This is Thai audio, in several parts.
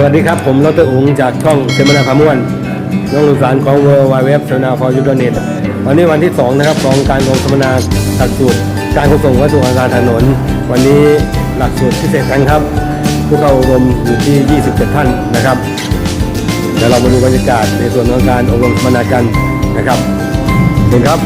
สวัสดีครับ ผมรัตอุ๋งจากช่องเซมนาพาม่วนน้องลูกหลานของเวอร์ไวเว็บเซมนาฟอร์ยูดเน็ตวันนี้วันที่ 2 นะครับของการลงสัมมนาหลักสูตรการขนส่งวัตถุอาการถนน วันนี้หลักสูตรพิเศษกันครับ ผู้เข้าอบรมอยู่ที่ 27 ท่านนะครับเดี๋ยวเรามาดูบรรยากาศในส่วนของการอบรมสัมมนากันนะครับเห็นครับ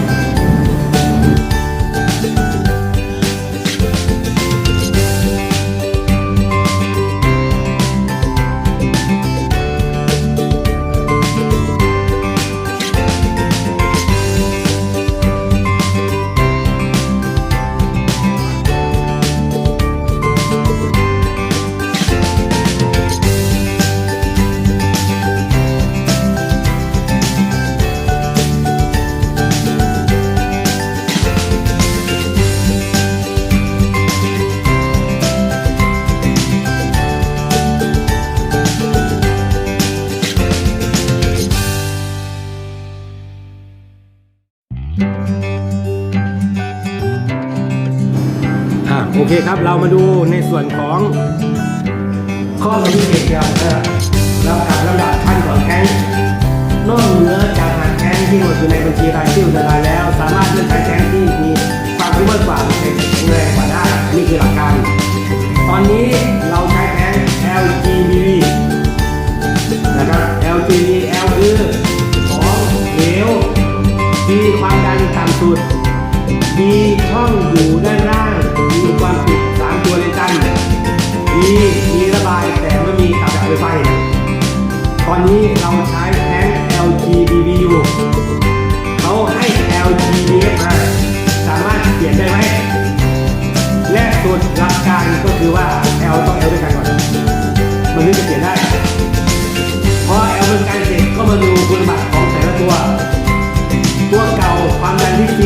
อะโอเคครับ เรามาดูในส่วนของ ข้อพิเกี่ยวกับเรากับลำดับขั้นของแท้งนอกเหนือจากหากแท้งที่หมดอยู่ในบัญชีรายชื่อธนาคารแล้ว สามารถเลือกใช้แท้งที่มีความคุ้มากกว่าแข็งแรงกว่าได้นี่คือหลักการ ตอนนี้ อนนี้เราใช้แทง LGBB อยู่เขาให้ LGBF มาสามารถเปลี่ยนได้ไหม และส่วนหลักการก็คือว่า L ต้อง L ด้วยกันก่อน มันถึงจะเปลี่ยนได้พอ L เป็นการเสร็จก็มาดูคุณสมบัติของแต่ละตัว ตัวเก่าความดันที่ G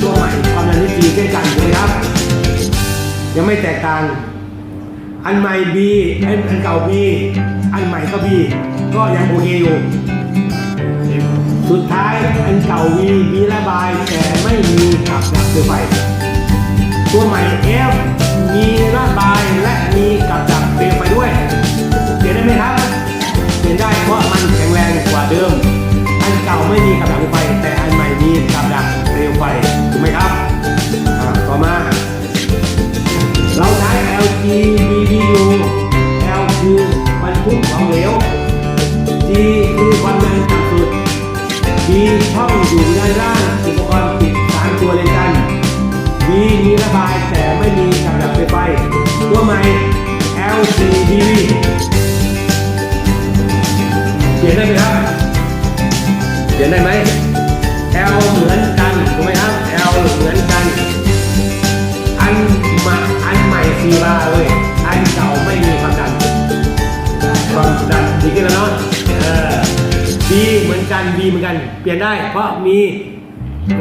ตัวใหม่ความดันที่ G เช่นกันถูกไหมครับ ยังไม่แตกต่าง อันใหม่ B อันอันเก่า B อันใหม่ก็ B ก็ยังโอเคอยู่ สุดท้ายอันเก่า V มีระบายแต่ไม่มีกับดักไฟ ตัวใหม่ F มีระบายและมีกับดักเป ช่องอยู่ด้านล่างอุปกรณ์ปิดสามตัวเลยกัน B มีระบายแต่ไม่มีกับดักไฟไฟตัวใหม่ LCDV เปลี่ยนได้ไหมครับเปลี่ยนได้ไหม L เหมือนกันถูกไหมครับ L เหมือนกัน อันม่อัน เหมือนกันเปลี่ยนได้ เพราะมี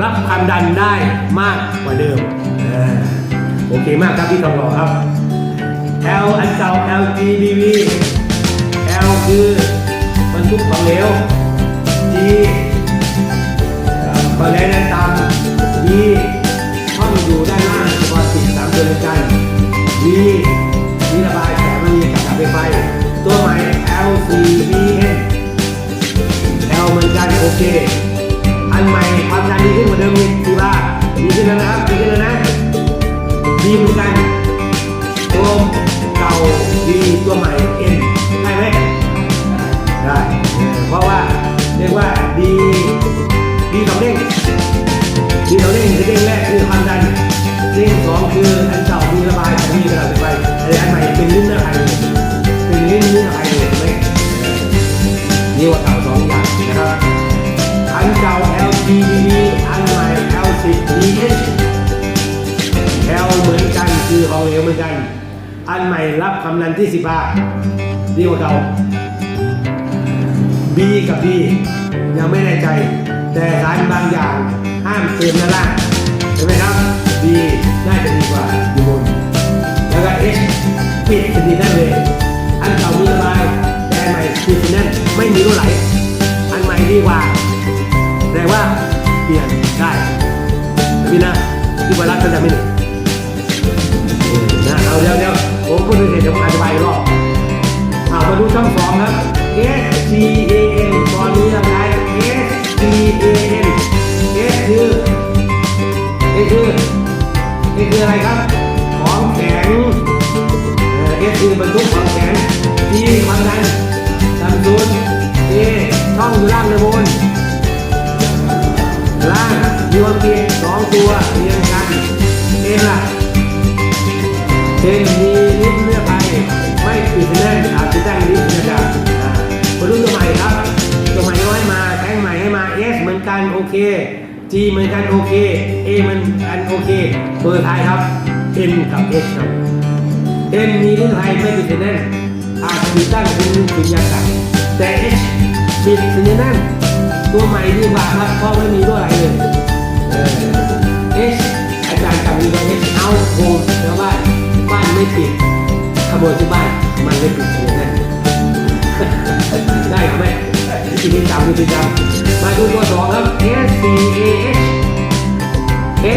รับความดันได้มากกว่าเดิมอโอเคมากครับพี่ทองหล่อครับ L อันเก่า LGBV L คือบรรทุกของเหลว G ก็แนะนำ V ห้องอยู่ด้านล่างอุปกรณ์ติดสามตัวด้วยกัน V มีระบายแต่ไม่มีกับดักไฟไฟตัวใหม่ LC เหมือนกันโอเค อันใหม่ความดันดีขึ้นกว่าเดิมอีกสี่บ้าดีขึ้นแล้วนะครับดีขึ้นแล้วนะดีเหมือนกันตัวเก่าดีตัวใหม่ N ได้ไหมได้เพราะว่าเรียกว่าดีดีสองเด้งดีสองเด้งคือเด้งแรกคือความดันเด้งสองคืออันเก่ามีระบายแต่มีกระดาษไฟไฟแต่อันใหม่เป็นลิ้นเนื้อไผ่เป็นลิ้นเนื้อไผ่เลยไหมนี่ว่า คือของเหลวเหมือนกัน อันใหม่รับคำนันที่10บาทดีกว่าเก่า B กับ D ยังไม่แน่ใจ แต่สารบางอย่างห้ามเติมด้านล่างเห็นไหมครับ D น่าจะดีกว่าอยู่บนแล้วก็ H ปิดสนิทได้เลยอันเก่ามีระบายแต่อันใหม่ปิดสนิทแน่นไม่มีรั่วไหล อันใหม่ดีกว่าแต่ว่าเปลี่ยนได้แต่พี่นะที่วรัสก็จะไม่หนี เดี๋ยวเดี๋ยวผมพูดเสร็จเดี๋ยวอธิบายอีกรอบเอามาดูช่องสองครับ S G A N ตอนนี้ยังไง S G A N S คือ S คือ S คืออะไรครับของแข็ง S คือบรรทุกของแข็ง G ความดันดำดุน A ช่องอยู่ล่างเลยบนล่างมีเอ็มพีสองตัวเรียง เหมือนกันโอเค G เหมือนกันโอเค A เหมือนกันโอเคตัวท้ายครับ N กับ H ครับ N มีลิ้นไผ่ไม่ปิดแน่นอาจจะตั้งเป็นสุญญากาศแต่ H ปิดสุญญาแน่นตัวใหม่ดีกว่าครับเพราะไม่มีตัวอะไรเลยเออ H อาจารย์จำมีไว้ H เอาโฮมแปลว่าบ้านไม่ปิดขโมยที่บ้านมันไม่ปิดเลยนะได้ไหม วิธีจำวิธีจำมาดูตัวสองครับ S C A H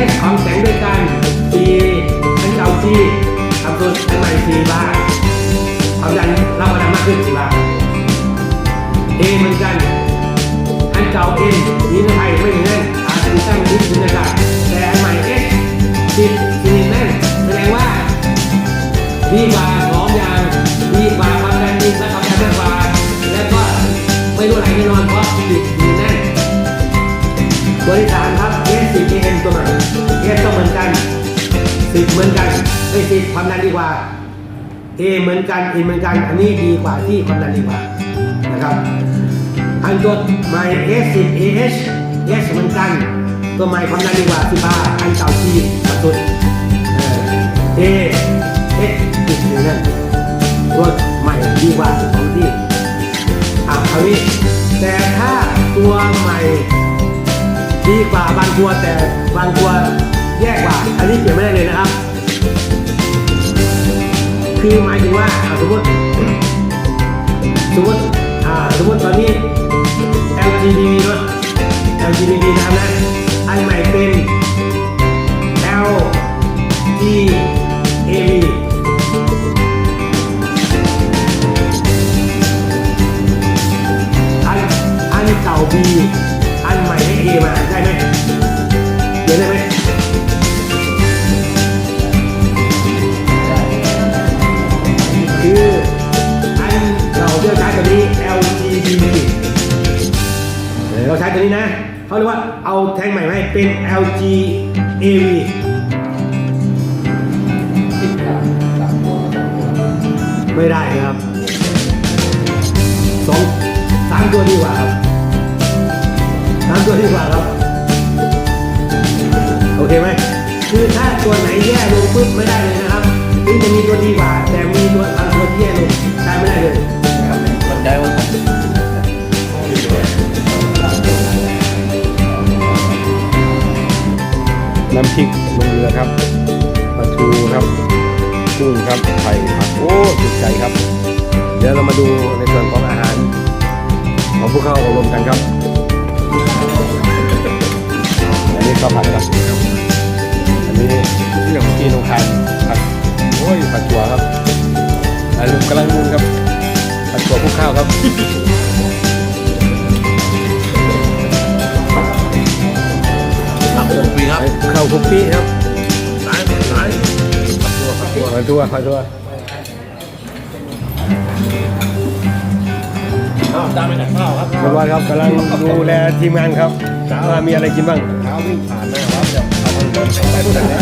S ความแข็งด้วยกัน C อันเก่า G ทำตัวอันใหม่ C บ้างความดันเราความดันมากขึ้น C บ้าง A เหมือนกัน อันเก่าเอ็นมีในไทยไม่ถึงแน่นอาจจะตั้งนิดนึงนะครับแต่อันใหม่เอสติดสนิทแน่นแสดงว่าดีกว่า ไม่นอนเพราะติดสนิทแน่นตัวที่สามครับ S สิบ AM ตัวใหม่ S ก็เหมือนกันสิบเหมือนกันไอ้สิบความดันดีกว่า A เหมือนกัน A เหมือนกันอันนี้ดีกว่าที่ความดันดีกว่านะครับอันตัวใหม่ S10 AH S เอสเหมือนกัน ตัวใหม่ความดันดีกว่าสิบ้าอันเก่าที่ตัดสุดเอเอ A H ติดอยู่นั่นตัวใหม่ดีกว่าของที่อ่าคราวนี้ แต่ถ้าตัวใหม่ ดีกว่าบางตัวแต่บางตัวแย่กว่า อันนี้เปลี่ยนไม่ได้เลยนะครับ คือหมายถึงว่าสมมติสมมติอ่าสมมติตอนนี้ LGDB เนอะ LGDB นะครับนะอันใหม่เป็น อันเก่า B อันใหม่ให้ A มาได้ไหมเขียนได้ไหมคืออันเราเลือกใช้ตัวนี้ LGBD เออเราใช้ตัวนี้นะเขาเรียกว่าเอาแท่งใหม่มาให้เป็น LGAV ไม่ได้นะครับสองสามตัวดีกว่าครับ สามตัวดีกว่าครับ โอเคไหมคือถ้าตัวไหนแย่ลงปุ๊บไม่ได้เลยนะครับถึงจะมีตัวดีกว่า แต่มีตัวบางตัวที่แย่ลงใช้ไม่ได้เลยคนได้ว่าน้ำพริกลงเรือครับปลาทูครับกุ้งครับไข่ผักโอ้สุดใจครับ เดี๋ยวเรามาดูในส่วนของอาหาร ของพวกเขาอบรมกันครับ นนี้ข้าวผัดครับอันนี้ที่ของที่นงคายผัดโอ้ยผัดถั่วครับอันนี้กำลังมุนครับผัดถั่วคลุกข้าวครับผักหกปีครับข้าวคุกปี้ครับซ้ายซ้ายผักตัวผักตัวผัดถั่วผัดถั่ว ข้าวจานไม่แต่ข้าวครับเรียบร้อยครับกำลังดูแลทีมงานครับว่ามีอะไรกินบ้างเช้าวิ่งผ่านหน้าวัดจะเอาคนต้นไปพูดอะไร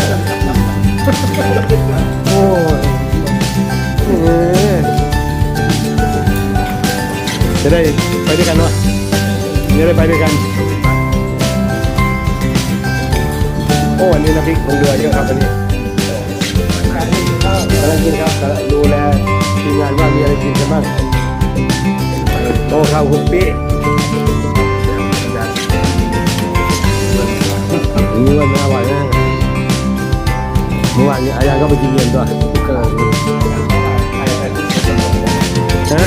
โอ้ยเออจะได้ไปด้วยกันวะจะได้ไปด้วยกัน โอ้อันนี้น้ำพริกลงเรือเยอะครับอันนี้กำลังกินครับกำลังดูแลทีมงานว่ามีอะไรกินกันบ้าง โอ้ข้าวคุกปี้นี่ว่ามันอร่อยนะเมื่อวานนี้อาจารย์ก็ไปกินเย็นด้วยก็ฮะ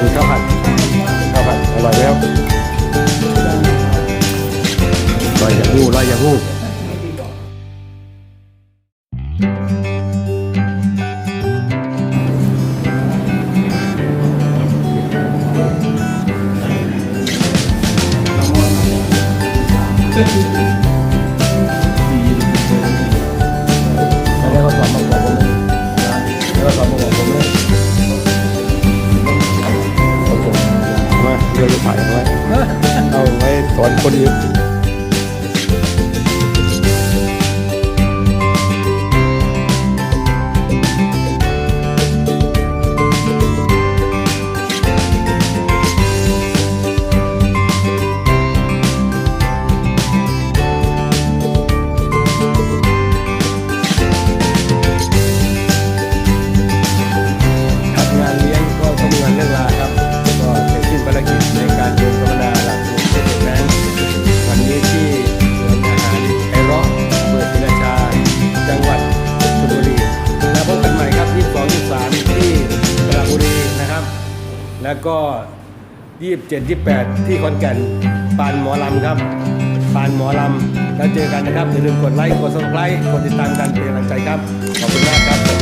มีข้าวผัด ร่ ก็ยี่สิบเจ็ดยี่แปดที่คอนแก่นปานหมอลำครับปานหมอลำแล้วเจอกันนะครับอย่าลืมกดไลค์กดซับสไครต์กดติดตามกันเป็นกำลังใจครับ ขอบคุณมากครับ